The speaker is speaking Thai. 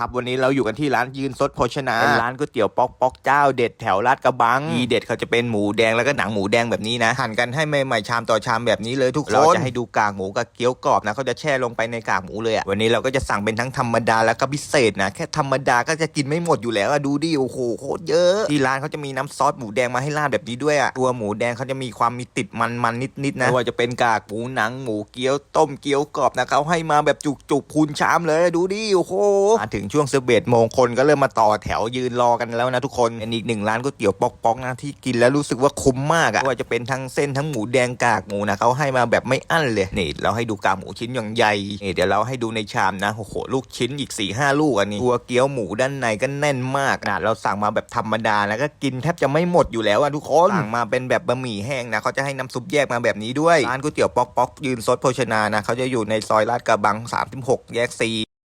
ครับ วันนี้เราอยู่กันที่ร้านยืนสดโภชนาเป็นร้านก๋วยเตี๋ยวป๊อกป๊อกเจ้าเด็ดแถวลาดกระบังทีเด็ดเขาจะเป็นหมูแดงแล้วก็หนังหมูแดงแบบนี้นะหั่นกันให้ใหม่ๆชามต่อชามแบบนี้เลยทุกคนเราจะให้ดูกากหมูกับเกี๊ยวกรอบนะเขาจะแช่ลงไปในกากหมูเลยอะวันนี้เราก็จะสั่งเป็นทั้งธรรมดาแล้วก็พิเศษนะแค่ธรรมดาก็จะกินไม่หมดอยู่แล้วอะดูดิโอ้โหโคตรเยอะที่ร้านเขาจะมีน้ำซอสหมูแดงมาให้ราดแบบนี้ด้วยอะตัวหมูแดงเขาจะมีความมีติดมันมันๆนิดๆนะไม่ว่าจะเป็นกากหมูหนังหมูเกี๊ยวต้มเกี๊ยวกรอบนะเขาให้มาแบบจุกๆพูนชามเลยดูดิโอ้โหมาถึงช่วงสิบเอ็ดโมงคนก็เริ่มมาต่อแถวยืนรอกันแล้วนะทุกคนเป็นอีกหนึ่งร้านก๋วยเตี๋ยวป๊อกๆนะที่กินแล้วรู้สึกว่าคุ้มมากอะว่าจะเป็นทั้งเส้นทั้งหมูแดงกากหมูนะเขาให้มาแบบไม่อั้นเลยนี่เราให้ดูกากหมูชิ้นอย่างใหญ่นี่เดี๋ยวเราให้ดูในชามนะโอ้โหลูกชิ้นอีก4ี่ห้าลูกอันนี้ตัวเกี๊ยวหมูด้านในก็แน่นมากนะเราสั่งมาแบบธรรมดาแล้วก็กินแทบจะไม่หมดอยู่แล้วอะทุกคนสั่งมาเป็นแบบบะหมี่แห้งนะเขาจะให้น้ำซุปแยกมาแบบนี้ด้วยร้านก๋วยเตี๋ยวป๊อกๆยืนซดโภชนานะเขาจะอยู่ในซอยลาดกระบัง36แยก4